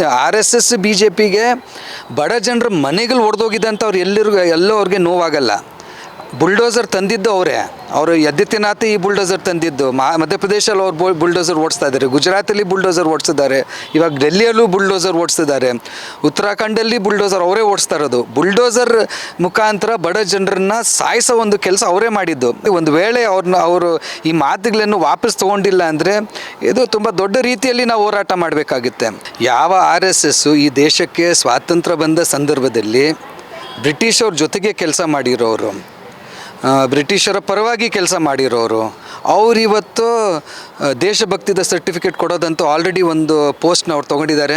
R S S B J ಪಿಗೆ ಬಡ ಜನರ ಮನೆಗಳು ಒಡೆದೋಗಿದೆ ಅಂತ ಅವ್ರು ಎಲ್ಲರಿಗೂ ಎಲ್ಲೋ ಅವ್ರಿಗೆ ನೋವಾಗಲ್ಲ. ಬುಲ್ಡೋಸರ್ ತಂದಿದ್ದು ಅವರೇ. ಅವರು ಯದ್ದಿತ್ಯನಾಥ್ ಈ ಬುಲ್ಡೋಸರ್ ತಂದಿದ್ದು. ಮಾ ಮಧ್ಯಪ್ರದೇಶಲ್ಲಿ ಅವ್ರು ಬುಲ್- ಬುಲ್ಡೋಸರ್ ಓಡಿಸ್ತಾ ಇದ್ದಾರೆ ಗುಜರಾತಲ್ಲಿ ಬುಲ್ಡೋಸರ್ ಓಡಿಸಿದ್ದಾರೆ. ಇವಾಗ ಡೆಲ್ಲಿಯಲ್ಲೂ ಬುಲ್ಡೋಸರ್ ಓಡಿಸಿದ್ದಾರೆ. ಉತ್ತರಾಖಂಡಲ್ಲಿ ಬುಲ್ಡೋಸರ್ ಅವರೇ ಓಡಿಸ್ತಾ ಇರೋದು. ಬುಲ್ಡೋಸರ್ ಮುಖಾಂತರ ಬಡ ಜನರನ್ನ ಸಾಯಿಸೋ ಒಂದು ಕೆಲಸ ಅವರೇ ಮಾಡಿದ್ದು. ಒಂದು ವೇಳೆ ಅವ್ರನ್ನ ಅವರು ಈ ಮಾತುಗಳನ್ನು ವಾಪಸ್ ತಗೊಂಡಿಲ್ಲ ಅಂದರೆ ಇದು ತುಂಬ ದೊಡ್ಡ ರೀತಿಯಲ್ಲಿ ನಾವು ಹೋರಾಟ ಮಾಡಬೇಕಾಗುತ್ತೆ. ಯಾವ ಆರ್ ಎಸ್ ಎಸ್ಸು ಈ ದೇಶಕ್ಕೆ ಸ್ವಾತಂತ್ರ್ಯ ಬಂದ ಸಂದರ್ಭದಲ್ಲಿ ಬ್ರಿಟಿಷವ್ರ ಜೊತೆಗೆ ಕೆಲಸ ಮಾಡಿರೋರು. ಬ್ರಿಟಿಷರ ಪರವಾಗಿ ಕೆಲಸ ಮಾಡಿರೋರು. ಅವ್ರು ಇವತ್ತು ದೇಶಭಕ್ತಿದ ಸರ್ಟಿಫಿಕೇಟ್ ಕೊಡೋದಂತೂ ಆಲ್ರೆಡಿ ಒಂದು ಪೋಸ್ಟ್ನ ಅವ್ರು ತೊಗೊಂಡಿದ್ದಾರೆ.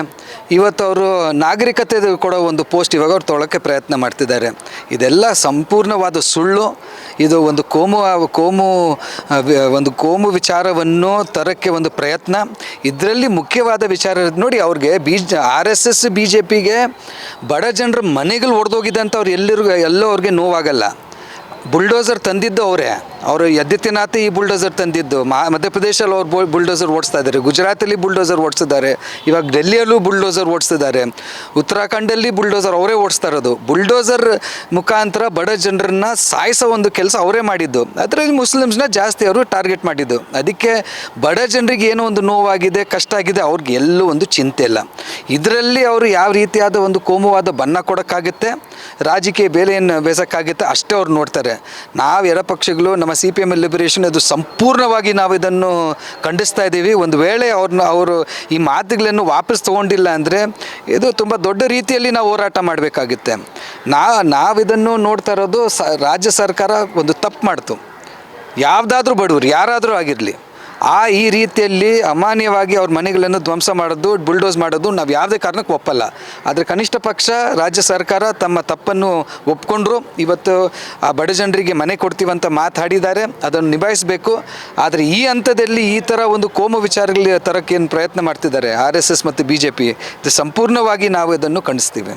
ಇವತ್ತು ಅವರು ನಾಗರಿಕತೆ ಕೊಡೋ ಒಂದು ಪೋಸ್ಟ್ ಇವಾಗ ಅವ್ರು ತೊಗೊಳಕ್ಕೆ ಪ್ರಯತ್ನ ಮಾಡ್ತಿದ್ದಾರೆ. ಇದೆಲ್ಲ ಸಂಪೂರ್ಣವಾದ ಸುಳ್ಳು. ಇದು ಒಂದು ಕೋಮು ಕೋಮು ಒಂದು ಕೋಮು ವಿಚಾರವನ್ನು ತರಕ್ಕೆ ಒಂದು ಪ್ರಯತ್ನ. ಇದರಲ್ಲಿ ಮುಖ್ಯವಾದ ವಿಚಾರ ನೋಡಿ ಅವ್ರಿಗೆ B R S S B J ಪಿಗೆ ಬಡ ಜನರ ಮನೆಗಳು ಒಡೆದೋಗಿದೆ ಅಂತ ಅವ್ರು ಎಲ್ಲರಿಗೂ, ಎಲ್ಲೋ ಅವ್ರಿಗೆ ನೋವಾಗಲ್ಲ. ಬುಲ್ಡೋಸರ್ ತಂದಿದ್ದು ಅವರೇ. ಅವರು ಯದ್ದಿತ್ಯನಾಥ್ ಈ ಬುಲ್ಡೋಸರ್ ತಂದಿದ್ದು. ಮಾ ಮಧ್ಯಪ್ರದೇಶಲ್ಲಿ ಅವ್ರು ಬುಲ್- ಬುಲ್ಡೋಸರ್ ಓಡಿಸ್ತಾ ಇದ್ದಾರೆ ಗುಜರಾತಲ್ಲಿ ಬುಲ್ಡೋಸರ್ ಓಡಿಸಿದ್ದಾರೆ. ಇವಾಗ ಡೆಲ್ಲಿಯಲ್ಲೂ ಬುಲ್ಡೋಸರ್ ಓಡಿಸ್ತಿದ್ದಾರೆ ಉತ್ತರಾಖಂಡಲ್ಲಿ ಬುಲ್ಡೋಸರ್ ಅವರೇ ಓಡಿಸ್ತಾ ಇರೋದು. ಬುಲ್ಡೋಸರ್ ಮುಖಾಂತರ ಬಡ ಜನರನ್ನ ಸಾಯಿಸೋ ಒಂದು ಕೆಲಸ ಅವರೇ ಮಾಡಿದ್ದು. ಅದರಲ್ಲಿ ಮುಸ್ಲಿಮ್ಸ್ನ ಜಾಸ್ತಿ ಅವರು ಟಾರ್ಗೆಟ್ ಮಾಡಿದ್ದು. ಅದಕ್ಕೆ ಬಡ ಜನರಿಗೆ ಏನೋ ಒಂದು ನೋವಾಗಿದೆ, ಕಷ್ಟ ಆಗಿದೆ, ಅವ್ರಿಗೆ ಎಲ್ಲೂ ಒಂದು ಚಿಂತೆ ಇಲ್ಲ. ಇದರಲ್ಲಿ ಅವರು ಯಾವ ರೀತಿಯಾದ ಒಂದು ಕೋಮುವಾದ ಬಣ್ಣ ಕೊಡೋಕ್ಕಾಗುತ್ತೆ, ರಾಜಕೀಯ ಬೇಲೆಯನ್ನು ಬೇಸಕ್ಕಾಗುತ್ತೆ, ಅಷ್ಟೇ ಅವ್ರು ನೋಡ್ತಾರೆ. ನಾವು ಎಡಪಕ್ಷಗಳು ನಮ್ಮ ಸಿ ಪಿ ಎಂ ಲಿಬರೇಷನ್ ಅದು ಸಂಪೂರ್ಣವಾಗಿ ನಾವು ಇದನ್ನು ಖಂಡಿಸ್ತಾ ಇದ್ದೀವಿ. ಒಂದು ವೇಳೆ ಅವ್ರನ್ನ ಅವರು ಈ ಮಾತುಗಳನ್ನು ವಾಪಸ್ ತೊಗೊಂಡಿಲ್ಲ ಅಂದರೆ ಇದು ತುಂಬ ದೊಡ್ಡ ರೀತಿಯಲ್ಲಿ ನಾವು ಹೋರಾಟ ಮಾಡಬೇಕಾಗುತ್ತೆ. ನಾ ನಾವಿದನ್ನು ನೋಡ್ತಾ ಇರೋದು ಸ, ರಾಜ್ಯ ಸರ್ಕಾರ ಒಂದು ತಪ್ಪು ಮಾಡ್ತು. ಯಾವುದಾದ್ರೂ ಬಡವರು, ಯಾರಾದರೂ ಆಗಿರಲಿ. ಆ ಈ ರೀತಿಯಲ್ಲಿ ಅಮಾನ್ಯವಾಗಿ ಅವ್ರ ಮನೆಗಳನ್ನು ಧ್ವಂಸ ಮಾಡೋದು, ಬುಲ್ಡೋಸ್ ಮಾಡೋದು ನಾವು ಯಾವುದೇ ಕಾರಣಕ್ಕೆ ಒಪ್ಪಲ್ಲ. ಆದರೆ ಕನಿಷ್ಠ ಪಕ್ಷ, ರಾಜ್ಯ ಸರ್ಕಾರ ತಮ್ಮ ತಪ್ಪನ್ನು ಒಪ್ಕೊಂಡ್ರು. ಇವತ್ತು ಆ ಬಡ ಜನರಿಗೆ ಮನೆ ಕೊಡ್ತೀವಂತ ಮಾತಾಡಿದ್ದಾರೆ, ಅದನ್ನು ನಿಭಾಯಿಸಬೇಕು. ಆದರೆ ಈ ಹಂತದಲ್ಲಿ ಈ ಥರ ಒಂದು ಕೋಮು ವಿಚಾರಗಳ ತರಕ್ಕೆ ಏನು ಪ್ರಯತ್ನ ಮಾಡ್ತಿದ್ದಾರೆ, ಆರ್ ಎಸ್ ಎಸ್ ಮತ್ತು ಬಿ ಜೆ ಪಿ. ಸಂಪೂರ್ಣವಾಗಿ ನಾವು ಇದನ್ನು ಖಂಡಿಸ್ತೀವಿ.